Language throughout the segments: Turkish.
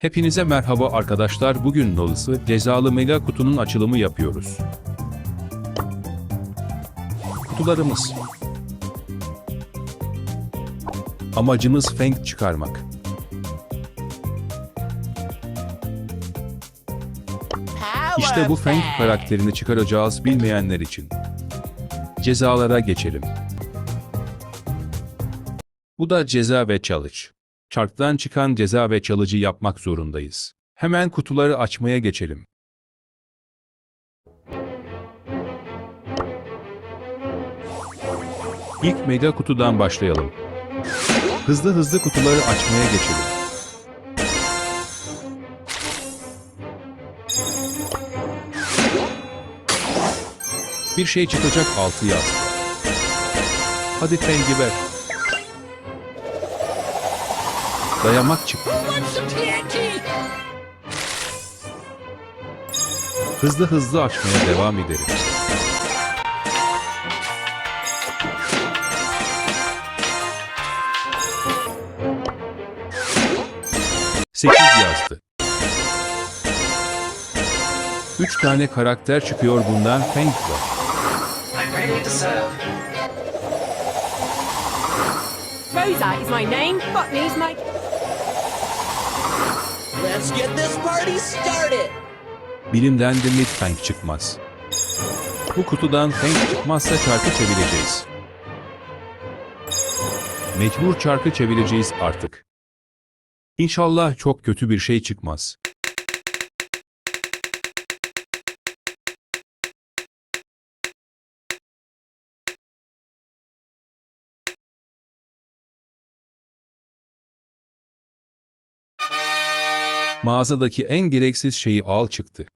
Hepinize merhaba arkadaşlar. Bugün Nolus'u cezalı mega kutunun açılımı yapıyoruz. Kutularımız. Amacımız Feng çıkarmak. İşte bu Feng karakterini çıkaracağız bilmeyenler için. Cezalara geçelim. Bu da ceza ve çalış. Çarktan çıkan ceza ve çalıcı yapmak zorundayız. Hemen kutuları açmaya geçelim. İlk mega kutudan başlayalım. Hızlı hızlı kutuları açmaya geçelim. Bir şey çıkacak altı yaz. Hadi Fengi ver. Dayamak çıktı. Hızlı hızlı açmaya devam edelim. Sekiz yazdı. Üç tane karakter çıkıyor bundan Feng var. I'm ready to serve. Rosa is my name. Botany's my. Let's get this party started. Birimden de mid Feng çıkmaz. Bu kutudan Feng çıkmazsa çarkı çevireceğiz. Mecbur çarkı çevireceğiz artık. İnşallah çok kötü bir şey çıkmaz. Mağazadaki en gereksiz şeyi al çıktı.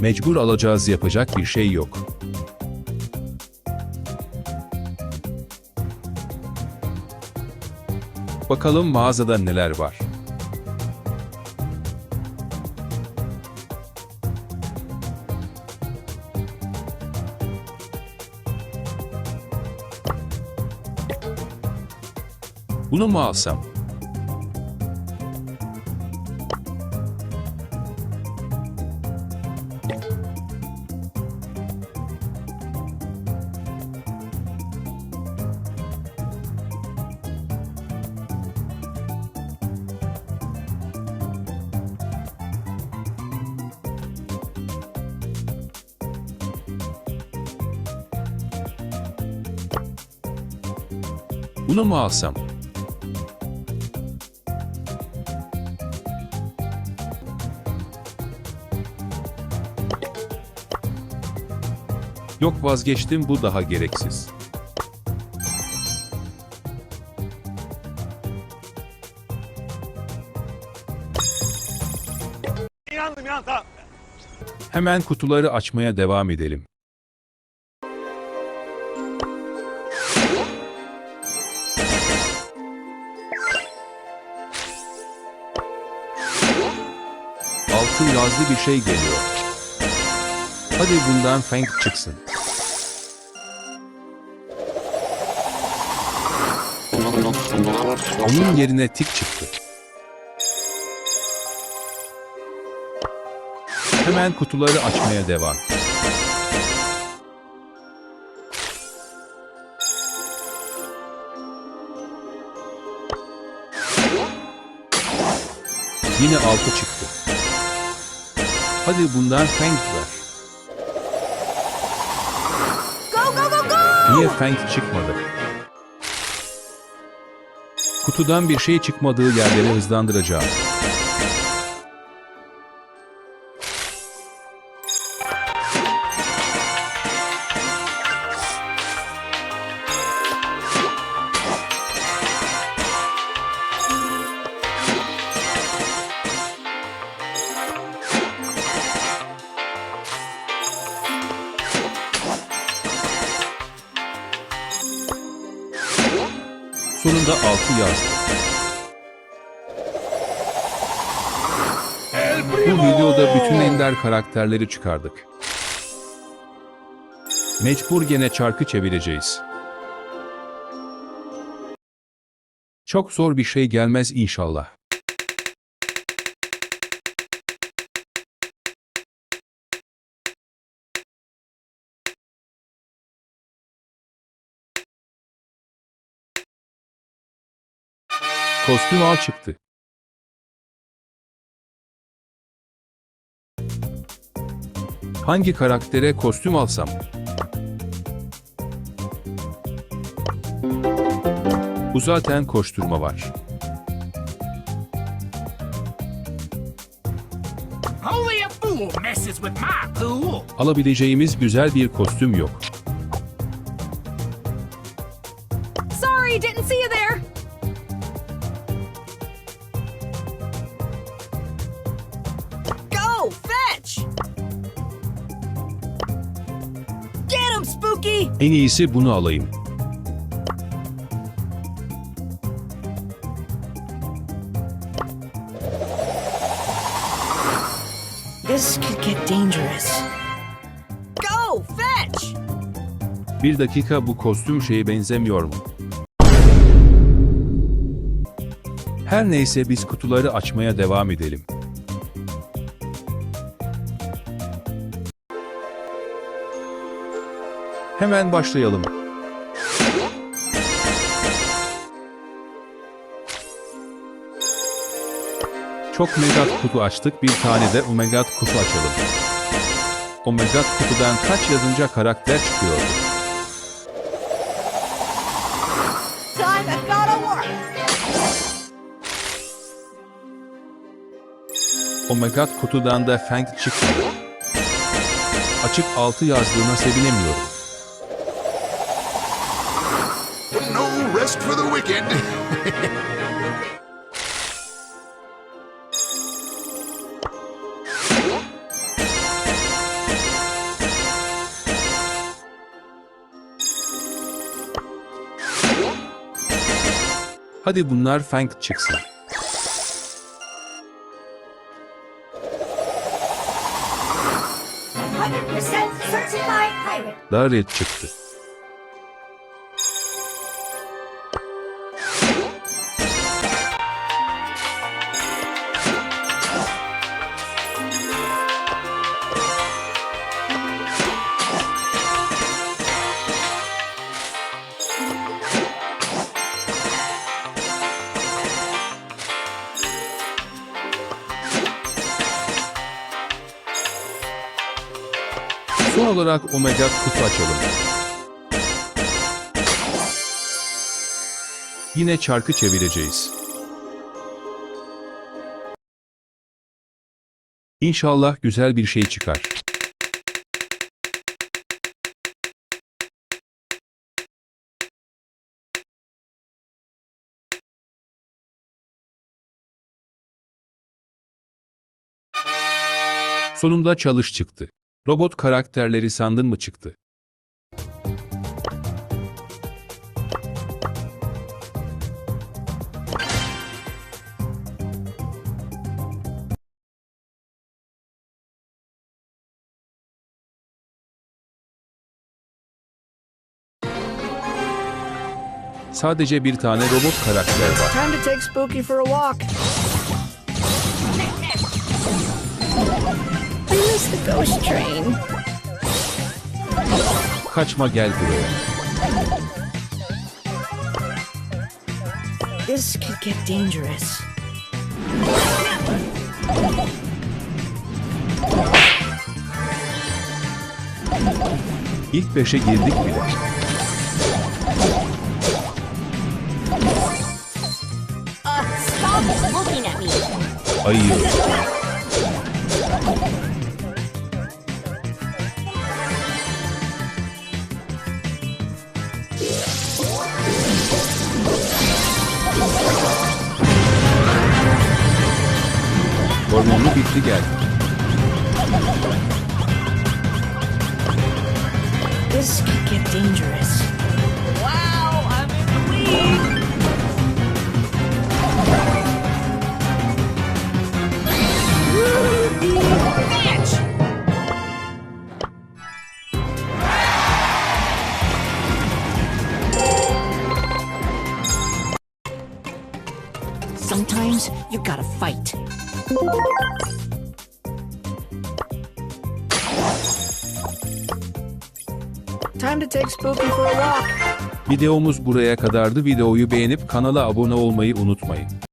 Mecbur alacağız yapacak bir şey yok. Bakalım mağazada neler var. Bunu mu alsam? Bunu mu alsam? Yok vazgeçtim bu daha gereksiz. İnandım ya tamam. Hemen kutuları açmaya devam edelim. Altı yazlı bir şey geliyor. Hadi bundan Feng çıksın. Onun yerine tik çıktı. Hemen kutuları açmaya devam. Yine altı çıktı. Hadi bundan Feng ver. Go go go go! Niye Feng çıkmadı? Kutudan bir şey çıkmadığı yerleri hızlandıracağım. Sonunda 6 yazdı. Bu videoda bütün ender karakterleri çıkardık. Mecbur gene çarkı çevireceğiz. Çok zor bir şey gelmez inşallah. Kostüm al çıktı. Hangi karaktere kostüm alsam? Bu zaten koşturma var. Alabileceğimiz güzel bir kostüm yok. En iyisi bunu alayım. This could get dangerous. Go, fetch! Bir dakika bu kostüm şeye benzemiyor mu? Her neyse biz kutuları açmaya devam edelim. Hemen başlayalım. Çok megat kutu açtık, bir tane de omegat kutu açalım. Omegat kutudan kaç yazınca karakter work. Omegat kutudan da Fang çıkmadı. Açık 6 yazdığına sevinemiyorum. Wicked. Hadi bunlar Fang çıksın. Daryl çıktı. Olarak Omega kutu açalım. Yine çarkı çevireceğiz. İnşallah güzel bir şey çıkar. Sonunda çalış çıktı. Robot karakterleri sandın mı çıktı? Sadece bir tane robot karakter var. Time to take Spooky for a walk. The ghost train. Kaçma gel buraya. This could get dangerous. İlk beşe girdik bile. Uh, stop looking at me. Ayı. Hormonlu bitti geldi. This could get dangerous. Sometimes you gotta fight. Time to take Spooky for a walk. Videomuz buraya kadardı. Videoyu beğenip kanala abone olmayı unutmayın.